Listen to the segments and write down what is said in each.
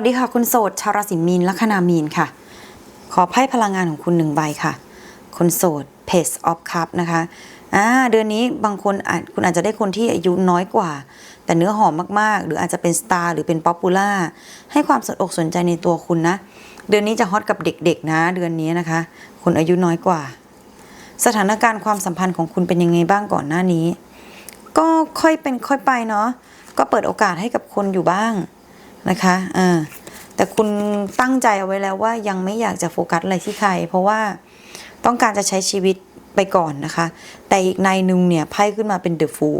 วัสดีค่ะ คุณโสดชาวราศีมีนลัคนามีนค่ะ ขอไพ่พลังงานของคุณหนึ่งใบค่ะ คนโสด Page of Cup นะคะอ่าเดือนนี้บางคนอาจคุณอาจจะได้คนที่อายุน้อยกว่า แต่เนื้อหอมมากๆ หรืออาจจะเป็นสตาร์หรือเป็นป๊อปปูล่าให้ความสนอกสนใจในตัวคุณนะ เดือนนี้จะฮอตกับเด็กๆ นะ เดือนนี้นะคะ คนอายุน้อยกว่า สถานการณ์ความสัมพันธ์ของคุณเป็นยังไงบ้างก่อนหน้านี้ ก็ค่อยเป็นค่อยไปเนาะก็เปิดโอกาสให้กับคนอยู่บ้างนะคะอ่า แต่คุณตั้งใจเอาไว้แล้วว่ายังไม่อยากจะโฟกัสอะไรที่ใคร เพราะว่าต้องการจะใช้ชีวิตไปก่อนนะคะ แต่อีกในหนึ่งเนี่ยไพ่ขึ้นมาเป็นเดอะฟูล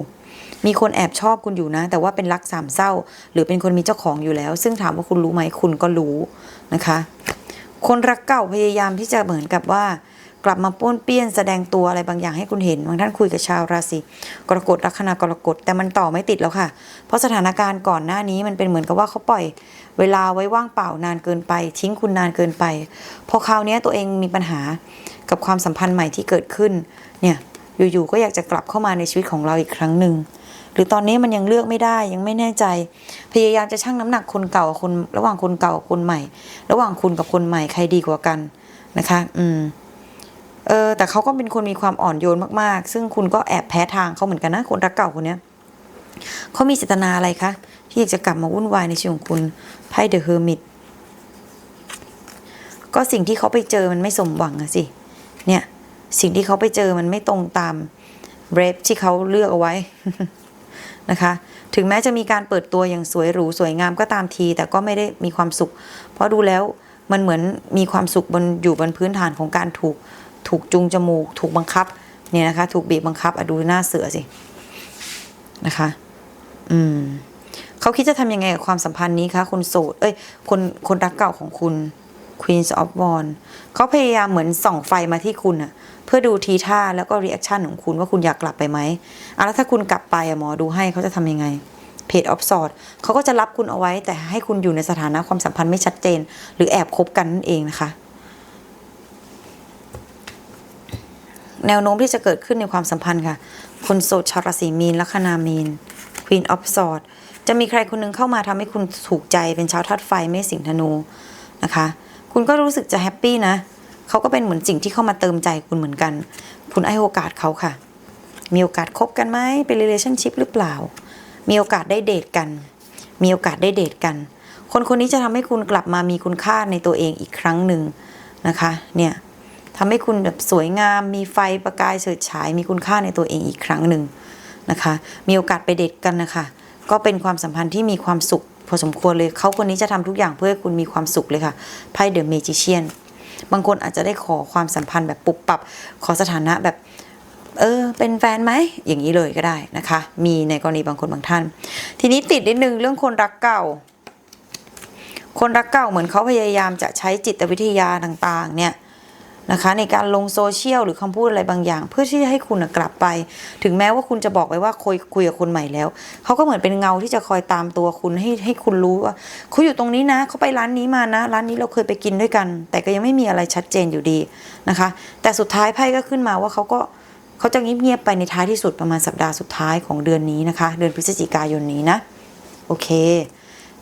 มีคนแอบชอบคุณอยู่นะ แต่ว่าเป็นรักสามเศร้า หรือเป็นคนมีเจ้าของอยู่แล้ว ซึ่งถามว่าคุณรู้ไหมคุณก็รู้นะคะ คนรักเก่าพยายามที่จะเหมือนกับว่า กลับมาป้วนเปี้ยนแสดงตัวอะไรบางอย่างให้คุณเห็นบางท่านคุยกับชาวราศีกรกฎลัคนากรกฎแต่มันต่อไม่ติดแล้วค่ะ เพราะสถานการณ์ก่อนหน้านี้มันเป็นเหมือนกับว่าเขาปล่อย เวลาไว้ว่างเปล่านานเกินไป ทิ้งคุณนานเกินไป พอคราวนี้ตัวเองมีปัญหากับความสัมพันธ์ใหม่ที่เกิดขึ้น เนี่ย อยู่ๆ ก็อยากจะกลับเข้ามาในชีวิตของเราอีกครั้งหนึ่ง หรือตอนนี้มันยังเลือกไม่ได้ยังไม่แน่ใจ พยายามจะชั่งน้ำหนักคนเก่ากับคน ระหว่างคนเก่ากับคนใหม่ ระหว่างคุณกับคนใหม่ใครดีกว่ากันนะคะ อืม เออ แต่เขาก็เป็นคนมีความอ่อนโยนมากๆ ซึ่งคุณก็แอบแพ้ทางเขาเหมือนกันนะ คนรักเก่าคนเนี้ยเขามีเจตนาอะไรคะ ที่อยากจะกลับมาวุ่นวายในชีวิตของคุณไพ่เดอะเฮอร์มิตก็สิ่งที่เขาไปเจอมันไม่สมหวังอะสิ เนี่ย สิ่งที่เขาไปเจอมันไม่ตรงตามเรฟที่เขาเลือกเอาไว้นะคะ ถึงแม้จะมีการเปิดตัวอย่างสวยหรูสวยงามก็ตามที แต่ก็ไม่ได้มีความสุข เพราะดูแล้วมันเหมือนมีความสุขบนอยู่บนพื้นฐานของการถูกถูกจูงจมูก ถูกบังคับ เนี่ยนะคะ ถูกบีบบังคับอะดูหน้าเสือสิ นะคะ อืม เขาคิดจะทำยังไงกับความสัมพันธ์นี้คะคนโสด เอ้ย คนคนรักเก่าของคุณ Queens of w a n d เขาพยายามเหมือนส่องไฟมาที่คุณอะเพื่อดูทีท่าแล้วก็รีแอคชั่นของคุณว่าคุณอยากกลับไปไหมอะแล้วถ้าคุณกลับไปอะหมอดูให้เขาจะทำยังไงเพจออฟสอดเขาก็จะรับคุณเอาไว้ แต่ให้คุณอยู่ในสถานะความสัมพันธ์ไม่ชัดเจน หรือแอบคบกันนั่นเองนะคะ แนวโน้มที่จะเกิดขึ้นในความสัมพันธ์ค่ะ คนโสดชาวราศีมีนลัคนามีน Queen of Swords จะมีใครคนหนึงเข้ามาทำให้คุณถูกใจเป็นชาวธาตุไฟไม่สิงธนูนะคะ คุณก็รู้สึกจะแฮปปี้นะเขาก็เป็นเหมือนสิ่งที่เข้ามาเติมใจคุณเหมือนกัน คุณให้โอกาสเขาค่ะ มีโอกาสคบกันไหมเป็น relationship หรือเปล่า มีโอกาสได้เดทกัน มีโอกาสได้เดทกัน คนคนนี้จะทำให้คุณกลับมามีคุณค่าในตัวเองอีกครั้งหนึ่งนะคะ เนี่ยทำให้คุณแบบสวยงาม มีไฟประกายเฉิดฉาย มีคุณค่าในตัวเองอีกครั้งหนึ่งนะคะ มีโอกาสไปเดทกันนะคะ ก็เป็นความสัมพันธ์ที่มีความสุขพอสมควรเลยเขาคนนี้จะทำทุกอย่างเพื่อให้คุณมีความสุขเลยค่ะไพ่เดอะเมจิเชียนบางคนอาจจะได้ขอความสัมพันธ์แบบปุบปับ ขอสถานะแบบ เออ เป็นแฟนไหม อย่างนี้เลยก็ได้นะคะ มีในกรณีบางคนบางท่าน ทีนี้ติดนิดนึงเรื่องคนรักเก่า คนรักเก่าเหมือนเขาพยายามจะใช้จิตวิทยาต่างๆ เนี่ย นะคะในการลงโซเชียลหรือคำพูดอะไรบางอย่าง เพื่อที่จะให้คุณกลับไป ถึงแม้ว่าคุณจะบอกไปว่าคุยคุยกับคนใหม่แล้วเขาก็เหมือนเป็นเงาที่จะคอยตามตัวคุณให้ให้คุณรู้ว่าเขาอยู่ตรงนี้นะเขาไปร้านนี้มานะ ร้านนี้เราเคยไปกินด้วยกัน แต่ก็ยังไม่มีอะไรชัดเจนอยู่ดีนะคะ แต่สุดท้ายไพ่ก็ขึ้นมาว่าเขาก็เขาจะเงียบๆไปในท้ายที่สุดประมาณสัปดาห์สุดท้ายของเดือนนี้นะคะ เดือนพฤศจิกายนนี้นะ โอเค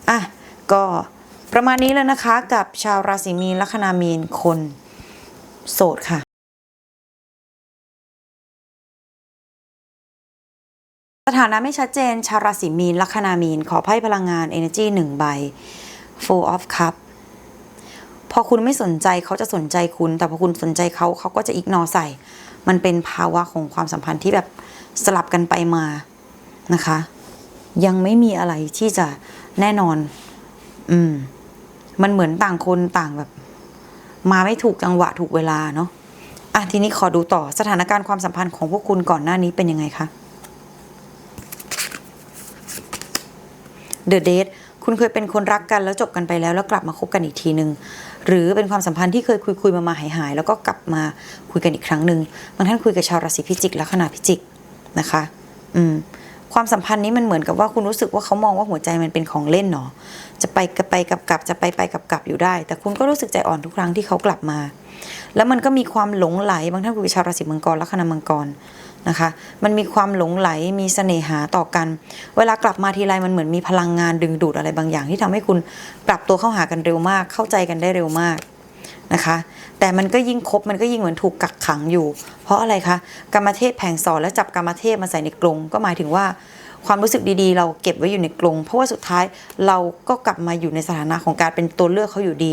อะก็ประมาณนี้แล้วนะคะกับชาวราศีมีนลัคนามีนคน โสดค่ะสถานะไม่ชัดเจน ชาวราศีมีน ลัคนามีน ขอไพ่พลังงาน Energy หนึ่งใบ Four of Cup พอคุณไม่สนใจเขาจะสนใจคุณ แต่พอคุณสนใจเขาเขาก็จะอิกนอใส่ มันเป็นภาวะของความสัมพันธ์ที่แบบสลับกันไปมานะคะ ยังไม่มีอะไรที่จะแน่นอน อืม มันเหมือนต่างคนต่างแบบ มาไม่ถูกจังหวะถูกเวลาเนาะอะทีนี้ขอดูต่อสถานการณ์ความสัมพันธ์ของพวกคุณก่อนหน้านี้เป็นยังไงคะเดอะเดทคุณเคยเป็นคนรักกันแล้วจบกันไปแล้วแล้วกลับมาคบกันอีกทีหนึ่งหรือเป็นความสัมพันธ์ที่เคยคุยคุยมามาหายหายๆแล้วก็กลับมาคุยกันอีกครั้งหนึ่งบางท่านคุยกับชาวราศีพิจิกและขนาพิจิกนะคะ อืม ความสัมพันธ์นี้มันเหมือนกับว่าคุณรู้สึกว่าเขามองว่าหัวใจมันเป็นของเล่นเนาะจะไปกับไปกับกลับจะไปไปกับกลับอยู่ได้ แต่คุณก็รู้สึกใจอ่อนทุกครั้งที่เขากลับมา แล้วมันก็มีความหลงไหลบางท่านคุยกับชาวราศีมังกรและคณะมังกรนะคะมันมีความหลงไหลมีเสน่หาต่อกัน เวลากลับมาทีไรมันเหมือนมีพลังงานดึงดูดอะไรบางอย่างที่ทำให้คุณปรับตัวเข้าหากันเร็วมาก เข้าใจกันได้เร็วมากนะคะ แต่มันก็ยิ่งคบมันก็ยิ่งเหมือนถูกกักขังอยู่ เพราะอะไรคะกรรมเทพแผงสอนแล้วจับกรรมเทพมาใส่ในกรงก็หมายถึงว่าความรู้สึกดีๆ เราเก็บไว้อยู่ในกรงเพราะว่าสุดท้ายเราก็กลับมาอยู่ในสถานะของการเป็นตัวเลือกเขาอยู่ดี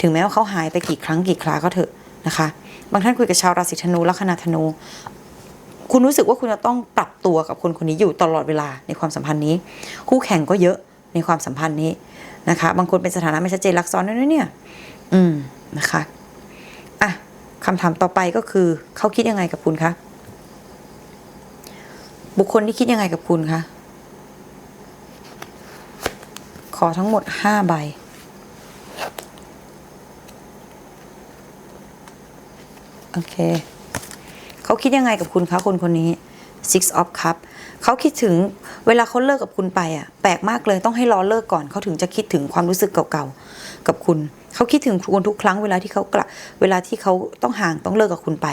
ถึงแม้ว่าเขาหายไปกี่ครั้งกี่คราก็เถอะนะคะ บางท่านคุยกับชาวราศีธนูลัคนาธนู คุณรู้สึกว่าคุณจะต้องปรับตัวกับคนคนนี้อยู่ตลอดเวลาในความสัมพันธ์นี้ คู่แข่งก็เยอะในความสัมพันธ์นี้นะคะ บางคนเป็นสถานะไม่ชัดเจนรักซ้อนด้วยนเนี่ย อืมนะคะ คำถามต่อไปก็คือ เขาคิดยังไงกับคุณคะ บุคคลที่คิดยังไงกับคุณคะ ขอทั้งหมดห้าใบ โอเค เขาคิดยังไงกับคุณคะคนคนนี้ six of cup เขาคิดถึงเวลาเขาเลิกกับคุณไปอะ แปลกมากเลยต้องให้รอเลิกก่อนเขาถึงจะคิดถึงความรู้สึกเก่าๆ กับคุณ เขาคิดถึงคุณทุกครั้งเวลาที่เขากลับเวลาที่เขาต้องห่างต้องเลิกกับคุณไป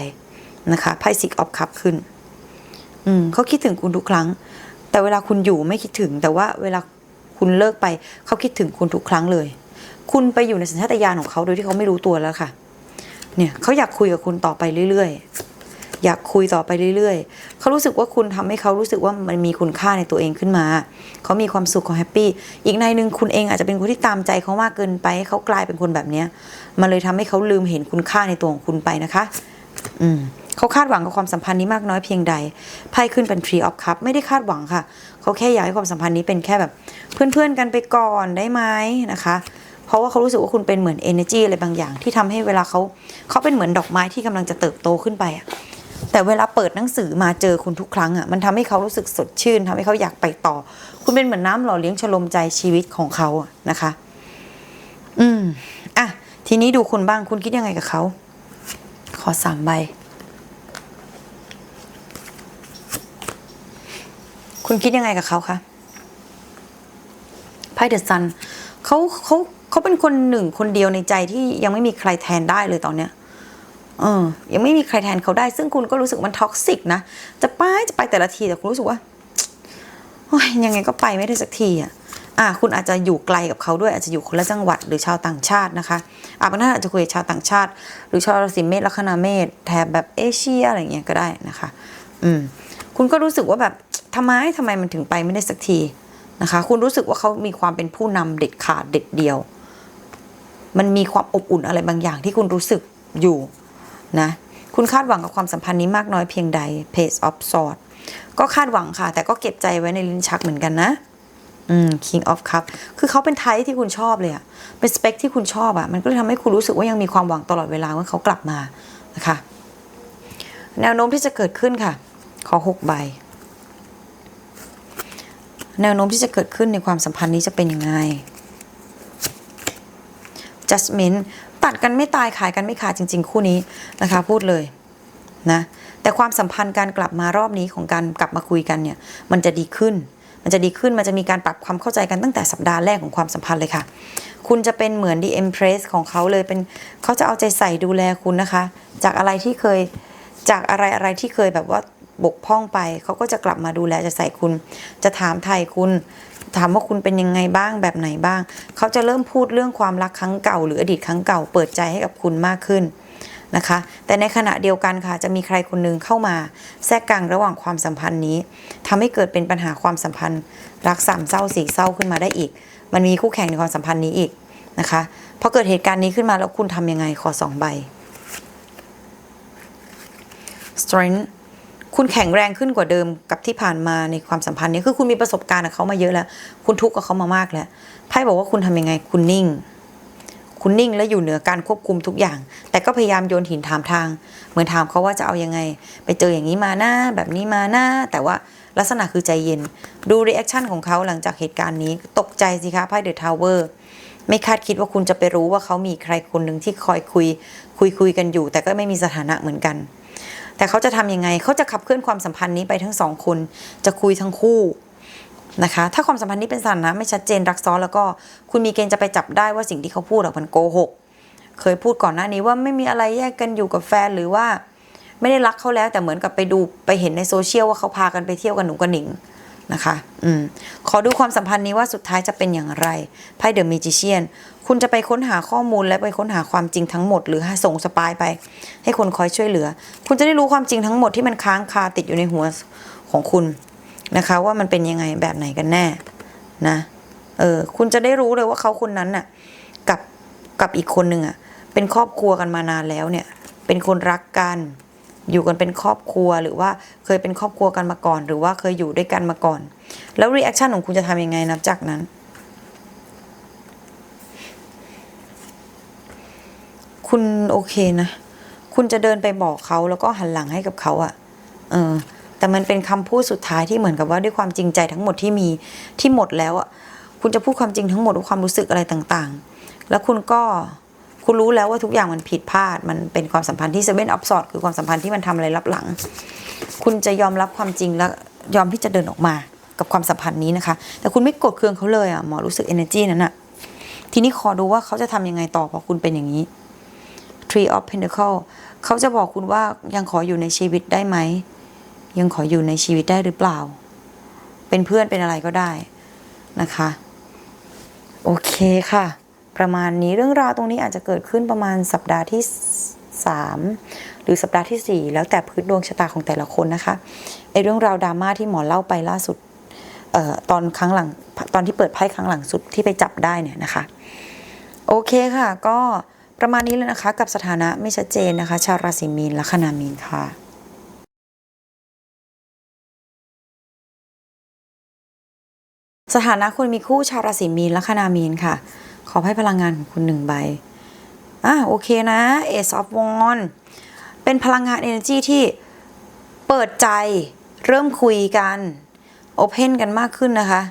นะคะไพ่ six of cup ขึ้น อืมเขาคิดถึงคุณทุกครั้ง แต่เวลาคุณอยู่ไม่คิดถึง แต่ว่าเวลาคุณเลิกไป เขาคิดถึงคุณทุกครั้งเลย คุณไปอยู่ในสัญชาตญาณของเขาโดยที่เขาไม่รู้ตัวแล้วค่ะ เนี่ยเขาอยากคุยกับคุณต่อไปเรื่อยๆ อยากคุยต่อไปเรื่อยๆ เขารู้สึกว่าคุณทำให้เขารู้สึกว่ามันมีคุณค่าในตัวเองขึ้นมา เขามีความสุขเขาแฮปปี้ อีกในหนึ่งคุณเองอาจจะเป็นคนที่ตามใจเขามากเกินไปให้เขากลายเป็นคนแบบเนี้ยมันเลยทำให้เขาลืมเห็นคุณค่าในตัวของคุณไปนะคะ อืมเขาคาดหวังกับความสัมพันธ์นี้มากน้อยเพียงใดไพ่ขึ้นเป็น Tree of Cup ไม่ได้คาดหวังค่ะ เขาแค่อยากให้ความสัมพันธ์นี้เป็นแค่แบบ เพื่อนๆกันไปก่อนได้ไหมนะคะเพราะว่าเขารู้สึกว่าคุณเป็นเหมือน energy อะไรบางอย่างที่ทำให้เวลาเขาเขาเป็นเหมือนดอกไม้ที่กำลังจะเติบโตขึ้นไปอะ แต่เวลาเปิดหนังสือมาเจอคุณทุกครั้งอะมันทำให้เขารู้สึกสดชื่นทำให้เขาอยากไปต่อ คุณเป็นเหมือนน้ำหล่อเลี้ยงชโลมใจชีวิตของเขาอะนะคะ อืมอะทีนี้ดูคุณบ้างคุณคิดยังไงกับเขาขอสามใบ คุณคิดยังไงกับเขาคะไพ่เดอะซันเขาเขาเขาเป็นคนหนึ่งคนเดียวในใจที่ยังไม่มีใครแทนได้เลยตอนเนี้ย เออยังไม่มีใครแทนเขาได้ ซึ่งคุณก็รู้สึกมันท็อกซิกนะ จะไปจะไปแต่ละทีแต่คุณรู้สึกว่าโอ้ยยังไงก็ไปไม่ได้สักทีอะอะคุณอาจจะอยู่ไกลกับเขาด้วยอาจจะอยู่คนละจังหวัดหรือชาวต่างชาตินะคะอะบางท่านอาจจะคุยกับชาวต่างชาติ หรือชาวราศีเมษลัคนาเมษแถบแบบเอเชียอะไรเงี้ยก็ได้นะคะ อืมคุณก็รู้สึกว่าแบบทำไมทำไมมันถึงไปไม่ได้สักทีนะคะ คุณรู้สึกว่าเขามีความเป็นผู้นำเด็ดขาดเด็ดเดียว มันมีความอบอุ่นอะไรบางอย่างที่คุณรู้สึกอยู่ นะคุณคาดหวังกับความสัมพันธ์นี้มากน้อยเพียงใด Page of Sword ก็คาดหวังค่ะ แต่ก็เก็บใจไว้ในลิ้นชักเหมือนกันนะอืม King of Cup คือเขาเป็นไทป์ที่คุณชอบเลยอะเป็นสเปคที่คุณชอบอะมันก็เลยทำให้คุณรู้สึกว่ายังมีความหวังตลอดเวลาว่าเขากลับมานะคะ แนวโน้มที่จะเกิดขึ้นค่ะ ขอหกใบ แนวโน้มที่จะเกิดขึ้นในความสัมพันธ์นี้จะเป็นยังไง judgment ตัดกันไม่ตายขายกันไม่ขาดจริง ๆ คู่นี้นะคะ พูดเลยนะแต่ความสัมพันธ์การกลับมารอบนี้ของการกลับมาคุยกันเนี่ย มันจะดีขึ้น มันจะดีขึ้นมันจะมีการปรับความเข้าใจกันตั้งแต่สัปดาห์แรกของความสัมพันธ์เลยค่ะ คุณจะเป็นเหมือน the empress ของเขาเลยเป็นเขาจะเอาใจใส่ดูแลคุณนะคะ จากอะไรที่เคยจากอะไรอะไรที่เคยแบบว่าบกพร่องไป เขาก็จะกลับมาดูแลจะใส่คุณ จะถามไทยคุณ ถามว่าคุณเป็นยังไงบ้างแบบไหนบ้าง เขาจะเริ่มพูดเรื่องความรักครั้งเก่า หรืออดีตครั้งเก่าเปิดใจให้กับคุณมากขึ้นนะคะ แต่ในขณะเดียวกันค่ะ จะมีใครคนหนึงเข้ามาแทรกกลางระหว่างความสัมพันธ์นี้ทำให้เกิดเป็นปัญหาความสัมพันธ์ รักสามเศร้าสี่เศร้าขึ้นมาได้อีก มันมีคู่แข่งในความสัมพันธ์นี้อีกนะคะพอเกิดเหตุการณ์นี้ขึ้นมาแล้วคุณทำยังไงขอสองใบ strength คุณแข็งแรงขึ้นกว่าเดิมกับที่ผ่านมาในความสัมพันธ์นี้คือคุณมีประสบการณ์กับเขามาเยอะแล้ว คุณทุกข์กับเขามามากแล้วไพ่บอกว่าคุณทำยังไง คุณนิ่ง คุณนิ่งและอยู่เหนือการควบคุมทุกอย่าง แต่ก็พยายามโยนหินถามทาง เหมือนถามเขาว่าจะเอายังไง ไปเจออย่างนี้มาหน้าแบบนี้มาหน้า แต่ว่าลักษณะคือใจเย็น ดูรีแอคชั่นของเขาหลังจากเหตุการณ์นี้ ตกใจสิคะไพ่เดอะทาวเวอร์ไม่คาดคิดว่าคุณจะไปรู้ว่าเขามีใครคนหนึ่งที่คอยคุย คุยคุยกันอยู่ แต่ก็ไม่มีสถานะเหมือนกัน แต่เขาจะทำยังไงเขาจะขับเคลื่อนความสัมพันธ์นี้ไปทั้งสองคน จะคุยทั้งคู่นะคะ ถ้าความสัมพันธ์นี้เป็นสถานะไม่ชัดเจนรักซ้อนแล้วก็คุณมีเกณฑ์จะไปจับได้ว่าสิ่งที่เขาพูดอะมันโกหก เคยพูดก่อนหน้านี้ว่าไม่มีอะไรแยกกันอยู่กับแฟนหรือว่า ไม่ได้รักเขาแล้วแต่เหมือนกับไปดูไปเห็นในโซเชียลว่าเขาพากันไปเที่ยวกันหนุ่มกันหนิง นะคะ อืม ขอดูความสัมพันธ์นี้ว่าสุดท้ายจะเป็นอย่างไร ไพ่เดอะมิจิเชียน คุณจะไปค้นหาข้อมูลและไปค้นหาความจริงทั้งหมด หรือให้ส่งสปายไป ให้คนคอยช่วยเหลือ คุณจะได้รู้ความจริงทั้งหมดที่มันค้างคาติดอยู่ในหัวของคุณนะคะ ว่ามันเป็นยังไงแบบไหนกันแน่ นะ เออ คุณจะได้รู้เลยว่าเขาคนนั้นน่ะ กับ กับอีกคนหนึ่งอะ เป็นครอบครัวกันมานานแล้วเนี่ย เป็นคนรักกัน อยู่กันเป็นครอบครัวหรือว่าเคยเป็นครอบครัวกันมาก่อน หรือว่าเคยอยู่ด้วยกันมาก่อน แล้วรีแอคชั่นของคุณจะทำยังไงนับจากนั้น คุณโอเคนะ คุณจะเดินไปบอกเขาแล้วก็หันหลังให้กับเขาอะเออแต่มันเป็นคำพูดสุดท้ายที่เหมือนกับว่าด้วยความจริงใจทั้งหมดที่มีที่หมดแล้วอะคุณจะพูดความจริงทั้งหมดความรู้สึกอะไรต่างๆ แล้วคุณก็ คุณรู้แล้วว่าทุกอย่างมันผิดพลาด มันเป็นความสัมพันธ์ที่เซเว่นออฟสอดคือความสัมพันธ์ที่มันทำอะไรรับหลัง คุณจะยอมรับความจริงและยอมที่จะเดินออกมากับความสัมพันธ์นี้นะคะ แต่คุณไม่กดเคืองเขาเลยอะหมอรู้สึก energy นั้นอะทีนี้ขอดูว่าเขาจะทำยังไงต่อพอคุณเป็นอย่างนี้ Tree of Pentacle เขาจะบอกคุณว่ายังขออยู่ในชีวิตได้ไหม ยังขออยู่ในชีวิตได้หรือเปล่า เป็นเพื่อนเป็นอะไรก็ได้นะคะ โอเคค่ะ ประมาณนี้เรื่องราวตรงนี้อาจจะเกิดขึ้นประมาณสัปดาห์ที่ 3 หรือสัปดาห์ทีสี่ 4 แล้วแต่พื้นดวงชะตาของแต่ละคนนะคะไอเรื่องราวดราม่าที่หมอเล่าไปล่าสุดออตอนครั้งหลังตอนที่เปิดไพ่ครั้งหลังสุดที่ไปจับได้เนี่ยนะคะ โอเคค่ะ ก็ประมาณนี้เลยนะคะ กับสถานะไม่ชัดเจนนะคะ ชาวราศีมีนและคนามีนค่ะสถานะคนมีคู่ชาวราศีมีนและคนามีนค่ะ ขอให้พลังงานของคุณหนึ่งใบ อะโอเคนะ Ace of w a n d เป็นพลังงาน energy ที่เปิดใจเริ่มคุยกันโอเพนกันมากขึ้นนะคะ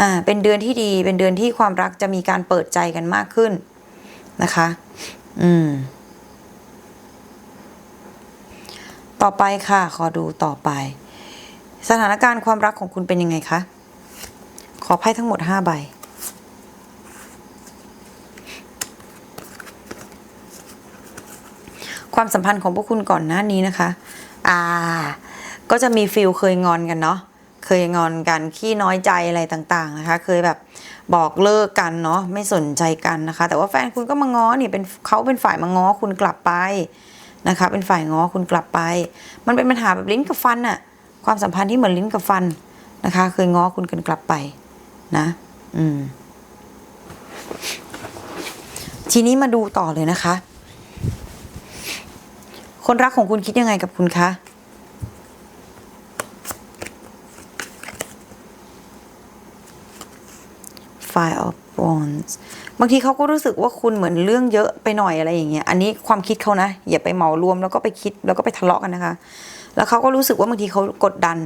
อ่า เป็นเดือนที่ดี เป็นเดือนที่ความรักจะมีการเปิดใจกันมากขึ้นนะคะ อืม ต่อไปค่ะ ขอดูต่อไป สถานการณ์ความรักของคุณเป็นยังไงคะ ขอไพ่ทั้งหมด 5 ใบ ความสัมพันธ์ของพวกคุณก่อนหน้านี้นะคะ อ่า ก็จะมีฟิลเคยงอนกันเนาะ เคยงอนกันขี้น้อยใจอะไรต่างๆนะคะ เคยแบบบอกเลิกกันเนาะ ไม่สนใจกันนะคะ แต่ว่าแฟนคุณก็มาง้อนี่เป็นเขาเป็นฝ่ายมาง้อคุณกลับไปนะคะ เป็นฝ่ายง้อคุณกลับไป มันเป็นปัญหาแบบลิ้นกับฟันอะความสัมพันธ์ที่เหมือนลิ้นกับฟันนะคะ เคยง้อคุณกันกลับไปนะ อืมทีนี้มาดูต่อเลยนะคะ คนรักของคุณคิดยังไงกับคุณคะ Fire of Wands บางทีเขาก็รู้สึกว่าคุณเหมือนเรื่องเยอะไปหน่อยอะไรอย่างเงี้ย อันนี้ความคิดเขานะ อย่าไปเหมารวมแล้วก็ไปคิดแล้วก็ไปทะเลาะกันนะคะ แล้วเขาก็รู้สึกว่าบางทีเขากดดัน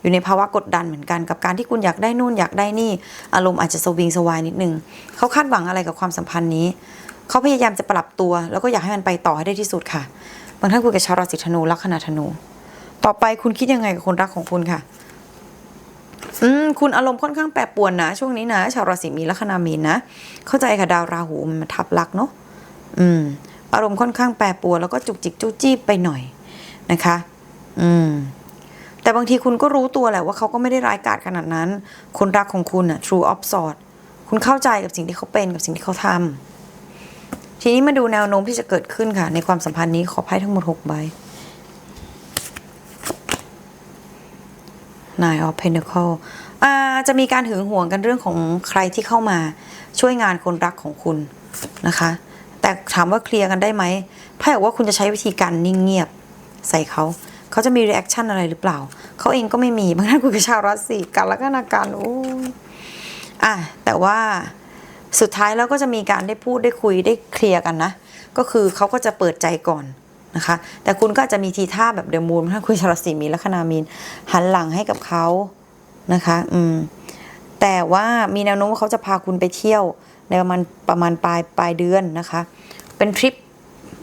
อยู่ในภาวะกดดันเหมือนกันกับการที่คุณอยากได้นู่นอยากได้นี่ อารมณ์อาจจะสวิงสวายนิดนึงเขาคาดหวังอะไรกับความสัมพันธ์นี้ เขาพยายามจะปรับตัว แล้วก็อยากให้มันไปต่อให้ได้ที่สุดค่ะ บางท่านคุยกับชาวราศีธนูลัคนาธนู ต่อไปคุณคิดยังไงกับคนรักของคุณค่ะ อืมคุณอารมณ์ค่อนข้างแปรปรวนนะ ช่วงนี้นะ ชาวราศีมีลัคนามีนนะ เข้าใจค่ะดาวราหูมันมาทับลักเนาะอืม อารมณ์ค่อนข้างแปรปรวนแล้วก็จุกจิกจู้จี้ไปหน่อยนะคะ อืมแต่บางทีคุณก็รู้ตัวแหละว่าเขาก็ไม่ได้ร้ายกาจขนาดนั้น คนรักของคุณอะ true of sword คุณเข้าใจกับสิ่งที่เขาเป็นกับสิ่งที่เขาทำ ทีนี้มาดูแนวโน้มที่จะเกิดขึ้นค่ะ ในความสัมพันธ์นี้ขอไพ่ทั้งหมด6ใบ Nine of Pentacle อาจะมีการหึงหวงกันเรื่องของใครที่เข้ามาช่วยงานคนรักของคุณนะคะ แต่ถามว่าเคลียร์กันได้ไหมไพ่บอกว่าคุณจะใช้วิธีการนิ่งเงียบใส่เขาเขาจะมีรีแอคชั่นอะไรหรือเปล่า เขาเองก็ไม่มีบางท่านคุยกับชาวราศีกันแล้วก็นาการโอ้ยอะแต่ว่า สุดท้ายแล้วก็จะมีการได้พูดได้คุยได้เคลียร์กันนะ ก็คือเขาก็จะเปิดใจก่อนนะคะ แต่คุณก็จะมีทีท่าแบบเดมูนถ้าคุยชาวราศีมีและคนามีนหันหลังให้กับเขานะคะ อืม แต่ว่ามีแนวโน้มว่าเขาจะพาคุณไปเที่ยว ในประมาณประมาณปลายปลายเดือนนะคะ เป็นทริป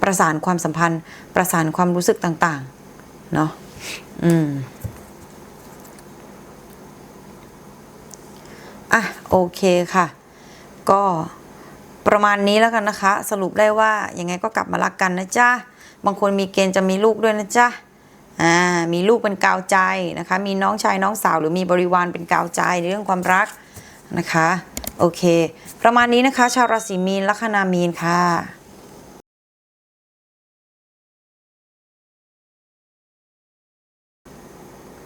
ประสานความสัมพันธ์ ประสานความรู้สึกต่างๆเนาะอืมอะโอเคค่ะ ก็ประมาณนี้แล้วกันนะคะ สรุปได้ว่ายังไงก็กลับมารักกันนะจ๊ะบางคนมีเกณฑ์จะมีลูกด้วยนะจ๊ะอ่ามีลูกเป็นกาวใจนะคะ มีน้องชายน้องสาวหรือมีบริวารเป็นกาวใจในเรื่องความรักนะคะโอเค ประมาณนี้นะคะ ชาวราศีมีนลัคนามีนค่ะ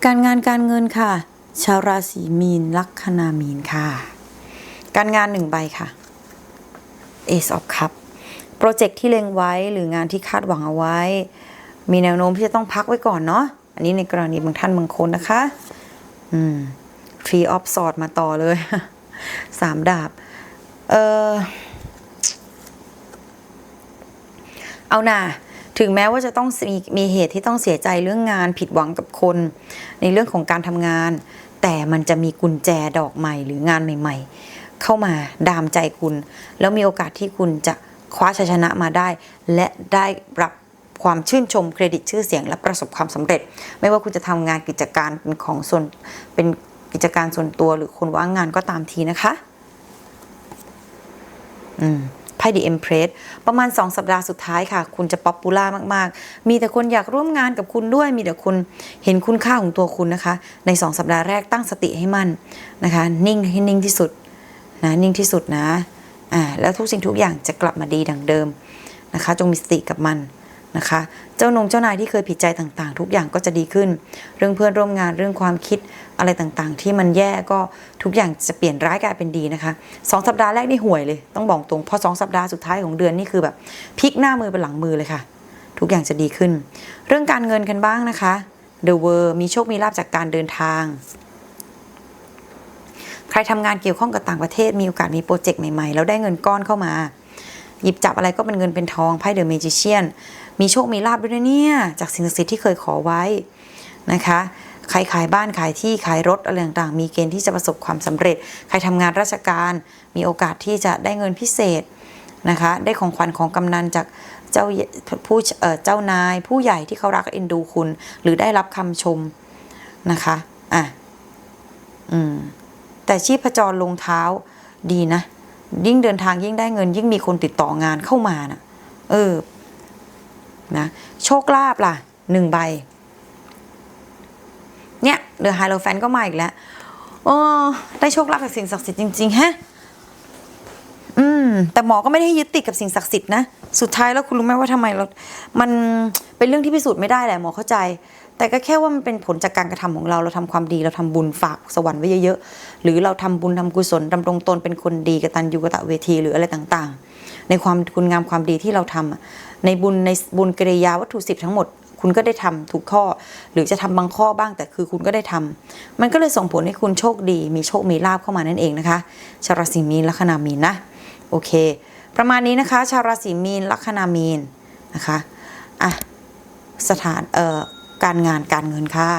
การงานการเงินค่ะ ชาวราศีมีนลัคนามีนค่ะ การงานหนึ่งใบค่ะ Ace of Cup โปรเจกต์ที่เล็งไว้หรืองานที่คาดหวังเอาไว้ มีแนวโน้มที่จะต้องพักไว้ก่อนเนาะอันนี้ในกรณีบางท่านบางคนนะคะ อืม Tree of Swords มาต่อเลยสามดาบ เออเอาน่ะถึงแม้ว่าจะต้องมีมีเหตุที่ต้องเสียใจเรื่องงานผิดหวังกับคน ในเรื่องของการทำงาน แต่มันจะมีกุญแจดอกใหม่หรืองานใหม่ ๆ เข้ามาดามใจคุณ แล้วมีโอกาสที่คุณจะคว้าชัยชนะมาได้ และได้รับความชื่นชมเครดิตชื่อเสียง และประสบความสำเร็จ ไม่ว่าคุณจะทำงานกิจการเป็นของส่วนเป็นกิจการส่วนตัวหรือคนว่างงานก็ตามทีนะคะอืมไพ่ The Empress ประมาณ 2 สัปดาห์สุดท้ายค่ะ คุณจะป๊อปปูล่ามาก ๆ มีแต่คนอยากร่วมงานกับคุณด้วย มีแต่คนเห็นคุณค่าของตัวคุณนะคะ ใน 2 สัปดาห์แรกตั้งสติให้มั่นนะคะ นิ่งให้นิ่งที่สุด นะนิ่งที่สุดนะอ่าแล้วทุกสิ่งทุกอย่างจะกลับมาดีดังเดิมนะคะ จงมีสติกับมันนะคะ เจ้านงเจ้านายที่เคยผิดใจต่างๆ ทุกอย่างก็จะดีขึ้น เรื่องเพื่อนร่วมงานเรื่องความคิดอะไรต่างๆ ที่มันแย่ก็ทุกอย่างจะเปลี่ยนร้ายกลายเป็นดีนะคะสองสัปดาห์แรกนี่ห่วยเลยต้องบอกตรงพอสองสัปดาห์สุดท้ายของเดือนนี่คือแบบพลิกหน้ามือเป็นหลังมือเลยค่ะ ทุกอย่างจะดีขึ้น เรื่องการเงินกันบ้างนะคะ The World มีโชคมีลาบจากการเดินทาง ใครทำงานเกี่ยวข้องกับต่างประเทศ มีโอกาสมีโปรเจกต์ใหม่ๆ แล้วได้เงินก้อนเข้ามา หยิบจับอะไรก็เป็นเงินเป็นทองไพ่เดอะเมจิเชียนมีโชคมีลาบด้วยนะเนี่ยจากสิ่งศักดิ์สิทธิ์ที่เคยขอไว้นะคะใครขายบ้านขายที่ขายรถอะไรต่างๆ มีเกณฑ์ที่จะประสบความสำเร็จ ใครทำงานราชการ มีโอกาสที่จะได้เงินพิเศษนะคะ ได้ของขวัญของกำนันจากเจ้าผู้เอ่อเจ้านาย ผู้ใหญ่ที่เขารักเอ็นดูคุณ หรือได้รับคำชมนะคะ อะ อืม แต่ชีพจรลงเท้าดีนะ ยิ่งเดินทางยิ่งได้เงิน ยิ่งมีคนติดต่องานเข้ามานะ่ะ เออนะโชคลาภล่ะหนึ่งใบ เนี่ยเดอะไฮโลแฟนก็มาอีกแล้วโอ้ได้โชคลาภจากสิ่งศักดิ์สิทธิ์จริงๆฮะอืม แต่หมอก็ไม่ได้ยึดติดกับสิ่งศักดิ์สิทธิ์นะ สุดท้ายแล้วคุณรู้ไหมว่าทำไมเรา มันเป็นเรื่องที่พิสูจน์ไม่ได้แหละหมอเข้าใจ แต่ก็แค่ว่ามันเป็นผลจากการกระทำของเรา เราทำความดี เราทำบุญฝากสวรรค์ไว้เยอะๆ หรือเราทำบุญทำกุศลดำรงตนเป็นคนดีกตัญญูกตเวทีหรืออะไรต่างๆ ในความคุณงามความดีที่เราทำอะในบุญในบุญกิริยาวัตถุสิบทั้งหมด คุณก็ได้ทำทุกข้อ หรือจะทำบางข้อบ้างแต่คือคุณก็ได้ทำมันก็เลยส่งผลให้คุณโชคดี มีโชคมีลาภเข้ามานั่นเองนะคะชาวราศีมีนลัคนามีนนะโอเค ประมาณนี้นะคะ ชาวราศีมีนลัคนามีนนะคะอะสถานเอ่อ การงานการเงินค่ะ